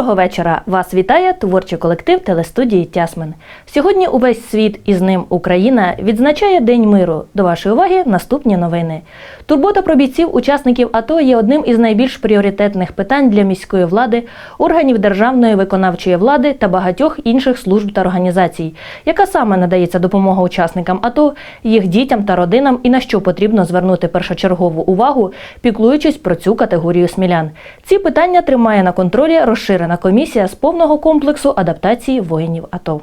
Доброго вечора! Вас вітає творчий колектив телестудії Тясмин. Сьогодні увесь світ і з ним Україна відзначає День миру. До вашої уваги наступні новини. Турбота про бійців, учасників АТО є одним із найбільш пріоритетних питань для міської влади, органів державної виконавчої влади та багатьох інших служб та організацій. Яка саме надається допомога учасникам АТО, їх дітям та родинам і на що потрібно звернути першочергову увагу, піклуючись про цю категорію смілян. Ці питання тримає на контролі розширена комісія з повного комплексу адаптації воїнів АТО.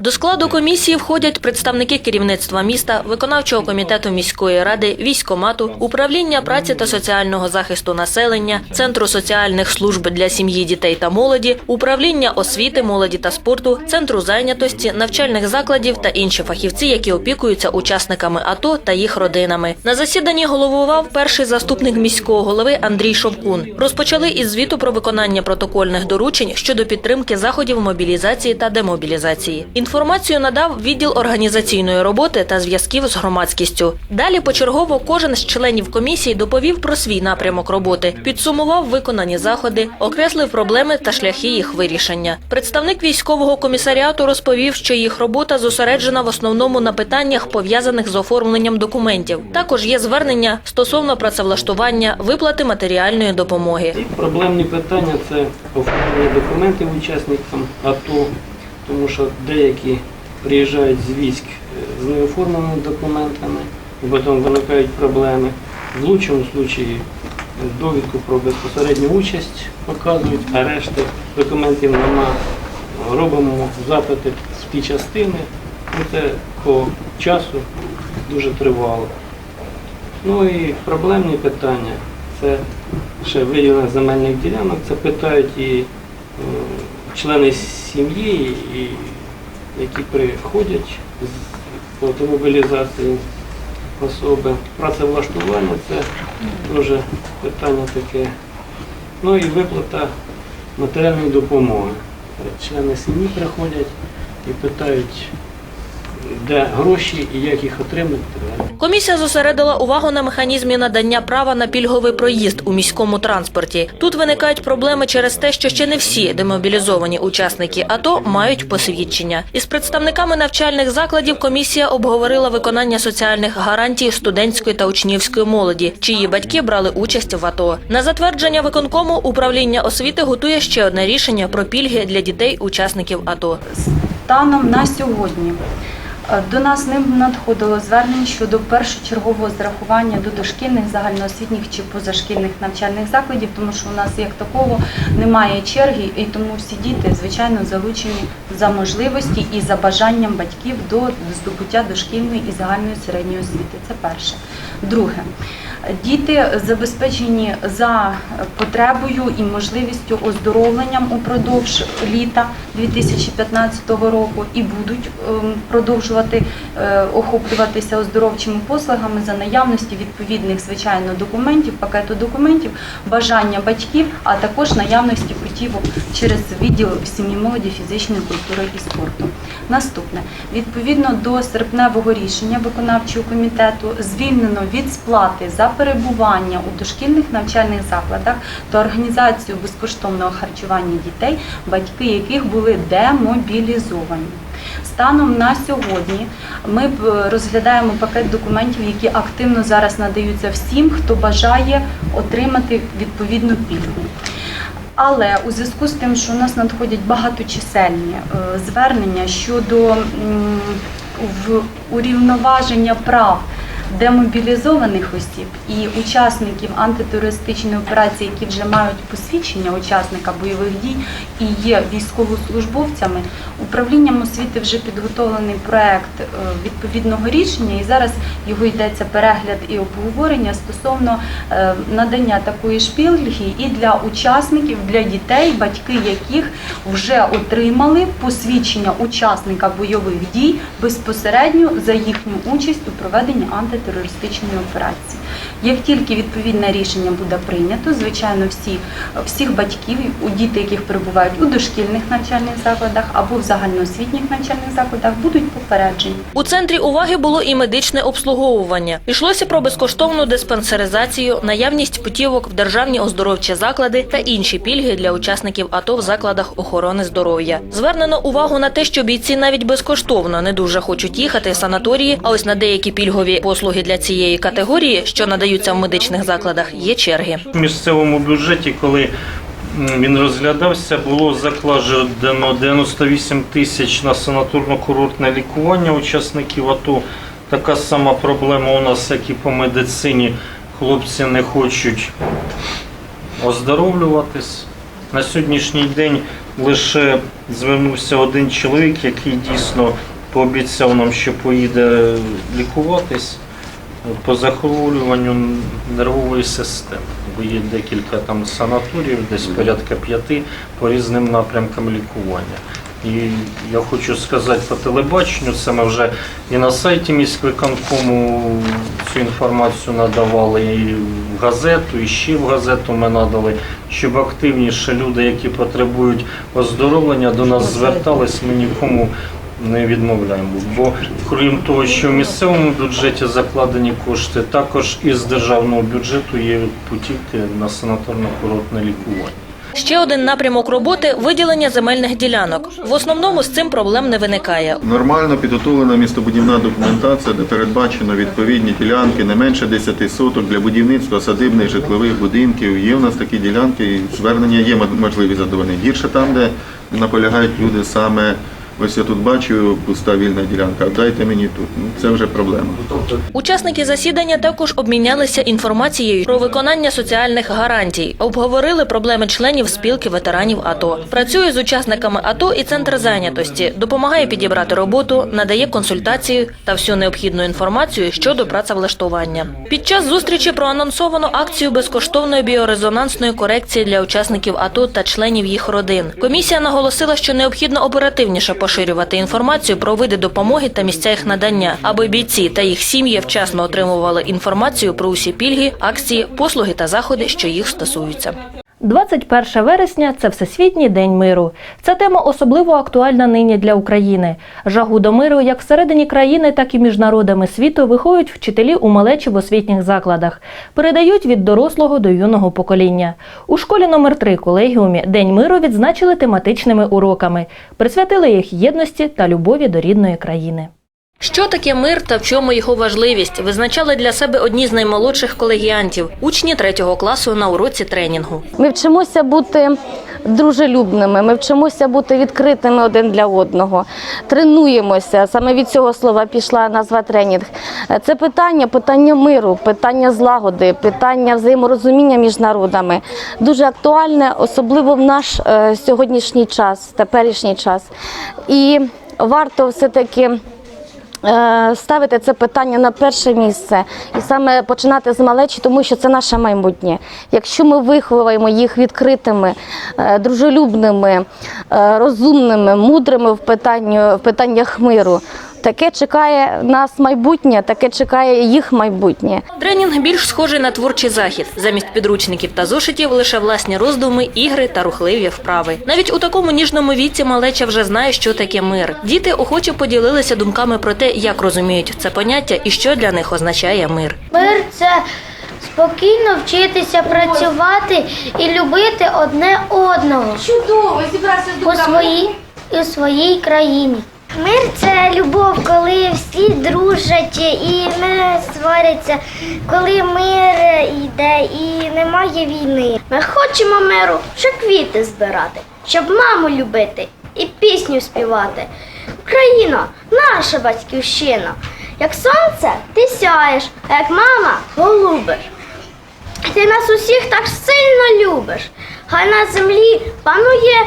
До складу комісії входять представники керівництва міста, виконавчого комітету міської ради, військомату, управління праці та соціального захисту населення, центру соціальних служб для сім'ї, дітей та молоді, управління освіти, молоді та спорту, центру зайнятості, навчальних закладів та інші фахівці, які опікуються учасниками АТО та їх родинами. На засіданні головував перший заступник міського голови Андрій Шовкун. Розпочали із звіту про виконання протокольних доручень щодо підтримки заходів мобілізації та демобілізації. Інформацію надав відділ організаційної роботи та зв'язків з громадськістю. Далі почергово кожен з членів комісії доповів про свій напрямок роботи, підсумував виконані заходи, окреслив проблеми та шляхи їх вирішення. Представник військового комісаріату розповів, що їх робота зосереджена в основному на питаннях пов'язаних з оформленням документів. Також є звернення стосовно працевлаштування, виплати матеріальної допомоги. Проблемні питання це оформлення документів учасникам АТО, тому що деякі приїжджають з військ е, з неоформленими документами, і потім виникають проблеми. В лучшому випадку довідку про безпосередню участь показують, а решти документів нема. Робимо запити в ті частини, це по часу дуже тривало. Ну і проблемні питання це ще виділення земельних ділянок. Це питають і е, члени сім'ї, які приходять з автомобілізації мобілізації особи. Працевлаштування це дуже питання таке. Ну і виплата матеріальної допомоги. Члени сім'ї приходять і питають, де гроші і як їх отримати. Комісія зосередила увагу на механізмі надання права на пільговий проїзд у міському транспорті. Тут виникають проблеми через те, що ще не всі демобілізовані учасники АТО мають посвідчення. Із представниками навчальних закладів комісія обговорила виконання соціальних гарантій студентської та учнівської молоді, чиї батьки брали участь в АТО. На затвердження виконкому управління освіти готує ще одне рішення про пільги для дітей учасників АТО. Станом на сьогодні до нас не надходило звернень щодо першочергового зарахування до дошкільних, загальноосвітніх чи позашкільних навчальних закладів, тому що у нас як такого немає черги, і тому всі діти, звичайно, залучені за можливості і за бажанням батьків до здобуття дошкільної і загальної середньої освіти. Це перше. Друге. Діти забезпечені за потребою і можливістю оздоровленням упродовж літа 2015 року і будуть ем, продовжувати е, охоплюватися оздоровчими послугами за наявності відповідних звичайно документів, пакету документів, бажання батьків, а також наявності путівок через відділ сім'ї молоді, фізичної культури і спорту. Наступне відповідно до серпневого рішення виконавчого комітету звільнено від сплати за перебування у дошкільних навчальних закладах та організацію безкоштовного харчування дітей, батьки яких були демобілізовані. Станом на сьогодні ми розглядаємо пакет документів, які активно зараз надаються всім, хто бажає отримати відповідну пільгу. Але у зв'язку з тим, що у нас надходять багаточисельні е, звернення щодо урівноваження прав демобілізованих осіб і учасників антитерористичної операції, які вже мають посвідчення учасника бойових дій і є військовослужбовцями, управлінням освіти вже підготовлений проект е, відповідного рішення, і зараз його йдеться перегляд і обговорення стосовно е, надання такої ж пільги і для учасників, для дітей, батьки яких вже отримали посвідчення учасника бойових дій безпосередньо за їхню участь у проведенні антитерористичної операції. Як тільки відповідне рішення буде прийнято, звичайно, всі, всіх батьків, у діти, яких перебувають у дошкільних навчальних закладах або в загальноосвітніх навчальних закладах, будуть попереджені. У центрі уваги було і медичне обслуговування. Йшлося про безкоштовну диспансеризацію, наявність путівок в державні оздоровчі заклади та інші пільги для учасників АТО в закладах охорони здоров'я. Звернено увагу на те, що бійці навіть безкоштовно не дуже хочуть їхати в санаторії. А ось на деякі пільгові послуги для цієї категорії, що надаються в медичних закладах, є черги. В місцевому бюджеті, коли він розглядався, було закладено 98 тисяч на санаторно-курортне лікування учасників АТО. Така сама проблема у нас, як і по медицині. Хлопці не хочуть оздоровлюватись. На сьогоднішній день лише звернувся один чоловік, який дійсно пообіцяв нам, що поїде лікуватись по захворюванню нервової системи. Бо є декілька там санаторіїв, десь порядка п'яти по різним напрямкам лікування. І я хочу сказати по телебаченню, це ми вже і на сайті міськвиконкому цю інформацію надавали, і в газету, і ще в газету ми надали, щоб активніше люди, які потребують оздоровлення, до нас звертались, ми нікому не відмовляємо. Бо крім того, що в місцевому бюджеті закладені кошти, також із державного бюджету є путівки на санаторно-курортне лікування. Ще один напрямок роботи виділення земельних ділянок. В основному з цим проблем не виникає. Нормально підготовлена містобудівна документація, де передбачено відповідні ділянки не менше 10 соток для будівництва садибних житлових будинків. Є у нас такі ділянки, і звернення є можливість задоволення. Гірше там, де наполягають люди саме. Ось я тут бачу пуста вільна ділянка. Дайте мені тут. Ну це вже проблема. Учасники засідання також обмінялися інформацією про виконання соціальних гарантій, обговорили проблеми членів спілки ветеранів АТО. Працює з учасниками АТО і центр зайнятості, допомагає підібрати роботу, надає консультацію та всю необхідну інформацію щодо працевлаштування. Під час зустрічі проанонсовано акцію безкоштовної біорезонансної корекції для учасників АТО та членів їх родин. Комісія наголосила, що необхідно оперативніше поширювати інформацію про види допомоги та місця їх надання, аби бійці та їх сім'ї вчасно отримували інформацію про усі пільги, акції, послуги та заходи, що їх стосуються. 21 вересня це Всесвітній день миру. Ця тема особливо актуальна нині для України. Жагу до миру як всередині країни, так і між народами світу виховують вчителі у малечі в освітніх закладах, передають від дорослого до юного покоління. У школі номер 3 колегіумі День миру відзначили тематичними уроками, присвятили їх єдності та любові до рідної країни. Що таке мир та в чому його важливість, визначали для себе одні з наймолодших колегіантів, учні третього класу на уроці тренінгу. Ми вчимося бути дружелюбними, ми вчимося бути відкритими один для одного, тренуємося. Саме від цього слова пішла назва тренінг. Це питання, питання миру, питання злагоди, питання взаєморозуміння між народами. Дуже актуальне, особливо в наш е, сьогоднішній час, теперішній час. І варто все-таки. Е, Ставити це питання на перше місце і саме починати з малечі, тому що це наше майбутнє. Якщо ми виховуємо їх відкритими, е, дружелюбними, е, розумними, мудрими в питанню питаннях миру, таке чекає нас майбутнє, таке чекає їх майбутнє. Тренінг більш схожий на творчий захід. Замість підручників та зошитів лише власні роздуми, ігри та рухливі вправи. Навіть у такому ніжному віці малеча вже знає, що таке мир. Діти охоче поділилися думками про те, як розуміють це поняття і що для них означає мир. Мир це спокійно вчитися працювати і любити одне одного Чудово, зібрався з у своїй, у своїй країні. Мир це любов, коли всі дружать і не сваряться, коли мир йде і немає війни. Ми хочемо миру, щоб квіти збирати, щоб маму любити і пісню співати. Україна, наша батьківщина. Як сонце, ти сяєш, а як мама голубиш. Ти нас усіх так сильно любиш. Хай на землі панує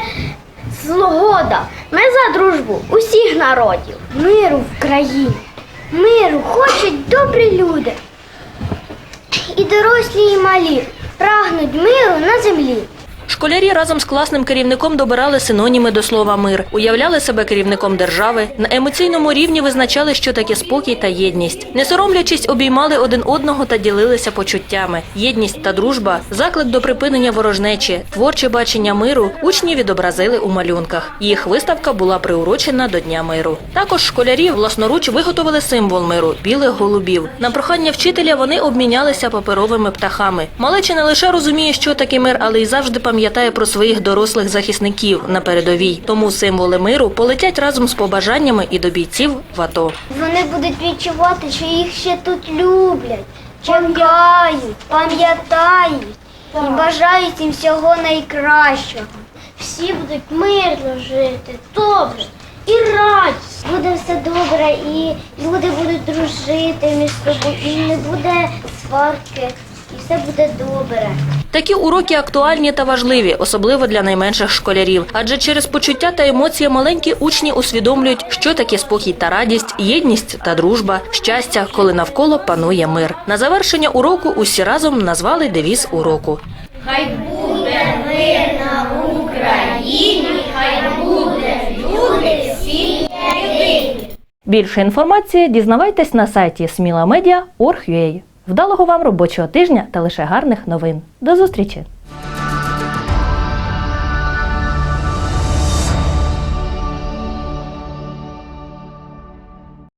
злогода. Ми за дружбу усіх народів. Миру в країні. Миру хочуть добрі люди. І дорослі, і малі прагнуть миру на землі. Школярі разом з класним керівником добирали синоніми до слова мир, уявляли себе керівником держави, на емоційному рівні визначали, що таке спокій та єдність. Не соромлячись, обіймали один одного та ділилися почуттями. Єдність та дружба, заклик до припинення ворожнечі, творче бачення миру учні відобразили у малюнках. Їх виставка була приурочена до Дня миру. Також школярі власноруч виготовили символ миру білих голубів. На прохання вчителя вони обмінялися паперовими птахами. Малеча не лише розуміє, що таке мир, але й завжди пам'ятає про своїх дорослих захисників на передовій. Тому символи миру полетять разом з побажаннями і до бійців в АТО. Вони будуть відчувати, що їх ще тут люблять, чекають, пам'ятають і бажають їм всього найкращого. Всі будуть мирно жити, добре і радісно. Буде все добре, і люди будуть дружити між собою, і не буде сварки, і все буде добре. Такі уроки актуальні та важливі, особливо для найменших школярів. Адже через почуття та емоції маленькі учні усвідомлюють, що таке спокій та радість, єдність та дружба, щастя, коли навколо панує мир. На завершення уроку усі разом назвали девіз уроку. Більше інформації дізнавайтесь на сайті smilamedia.org.ua. Вдалого вам робочого тижня та лише гарних новин. До зустрічі!